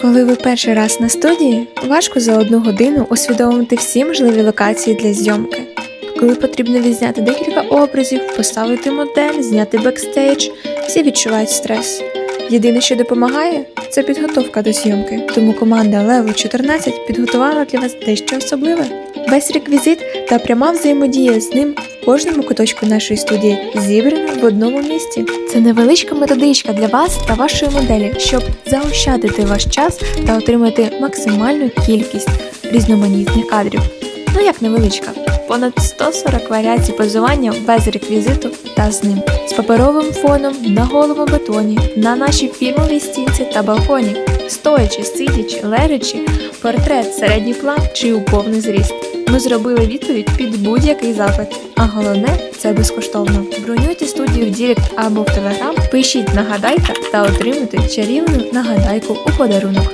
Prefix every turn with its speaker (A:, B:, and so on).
A: Коли ви перший раз на студії, важко за одну годину усвідомити всі можливі локації для зйомки. Коли потрібно відзняти декілька образів, поставити модель, зняти бекстейдж, всі відчувають стрес. Єдине, що допомагає, це підготовка до зйомки, тому команда Level 14 підготувала для вас дещо особливе. Весь реквізит та пряма взаємодія з ним кожному куточку нашої студії зібрано в одному місці. Це невеличка методичка для вас та вашої моделі, щоб заощадити ваш час та отримати максимальну кількість різноманітних кадрів. Ну як невеличка, понад 140 варіацій позування без реквізиту та з ним, з паперовим фоном на голому бетоні, на нашій фільмовій стінці та балконі, стоячи, сидячи, лежачи, портрет, середній план чи у повний зріст. Ми зробили відповідь під будь-який запит. А головне це безкоштовно. Бронюйте студію в Дірект або в Телеграм, пишіть нагадайка та отримуйте чарівну нагадайку у подарунок.